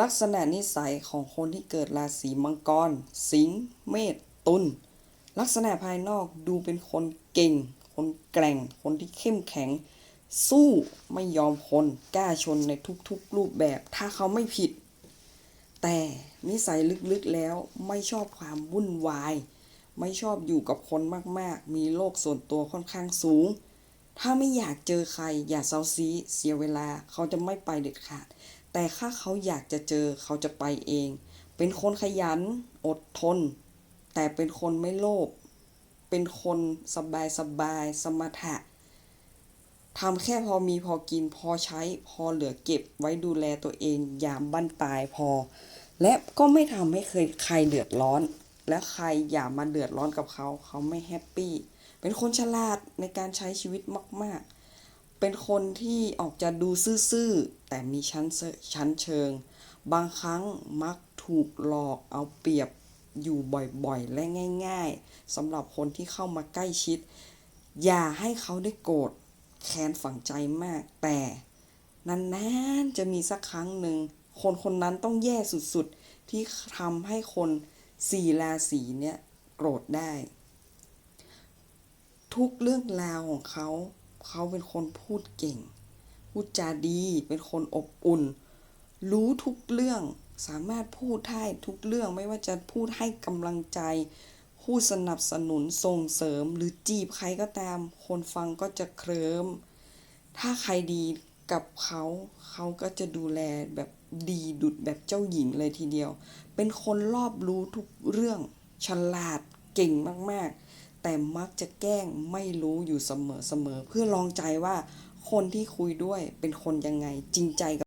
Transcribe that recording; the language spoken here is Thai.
ลักษณะนิสัยของคนที่เกิดราศีมังกร สิงห์ เมษ ตุล ลักษณะภายนอกดูเป็นคนเก่ง คนแกร่ง คนที่เข้มแข็ง สู้ไม่ยอมคน กล้าชนในทุกๆรูปแบบ ถ้าเขาไม่ผิด แต่นิสัยลึกๆแล้วไม่ชอบความวุ่นวาย ไม่ชอบอยู่กับคนมากๆ มีโลกส่วนตัวค่อนข้างสูง ถ้าไม่อยากเจอใครอย่าเซาซีเสียเวลา เขาจะไม่ไปเด็ดขาด แต่ถ้าเขาอยากจะเจอเขาจะไปเอง เป็นคนขยัน อดทน แต่เป็นคนไม่โลภ เป็นคนสบายสบายสมถะทำแค่พอมีพอกินพอใช้พอเหลือเก็บไว้ดูแลตัวเองยามบั้นปลายพอ และก็ไม่ทำให้เคยใครเดือดร้อน และใครอย่ามาเดือดร้อนกับเขา เขาไม่แฮปปี้ เป็นคนฉลาดในการใช้ชีวิตมาก ๆ เป็นคนที่ออกจะดูซื่อๆ แต่มีชั้นเชชั้นเชิง บางครั้งมักถูกหลอกเอาเปรียบอยู่บ่อยๆ และง่ายๆสำหรับคนที่เข้ามาใกล้ชิด อย่าให้เขาได้โกรธแค้นฝังใจมาก แต่นานๆจะมีสักครั้งหนึ่ง คนคนนั้นต้องแย่สุดๆ ที่ทำให้คนสี่ราศีเนี่ยโกรธได้ ทุกเรื่องราวของเขา เขาเป็นคนพูดเก่ง พูดจาดี เป็นคนอบอุ่น รู้ทุกเรื่อง สามารถพูดได้ทุกเรื่องไม่ว่าจะพูดให้กำลังใจ พูดสนับสนุนส่งเสริม หรือจีบใครก็ตาม คนฟังก็จะเคลิ้มถ้าใครดีกับเขาเขาก็จะดูแลแบบดีดุดแบบเจ้าหญิงเลยทีเดียว เป็นคนรอบรู้ทุกเรื่องฉลาดเก่งมากๆ แต่มักจะแกล้งไม่รู้อยู่เสมอๆเพื่อลองใจว่าคนที่คุยด้วยเป็นคนยังไงจริงใจกับ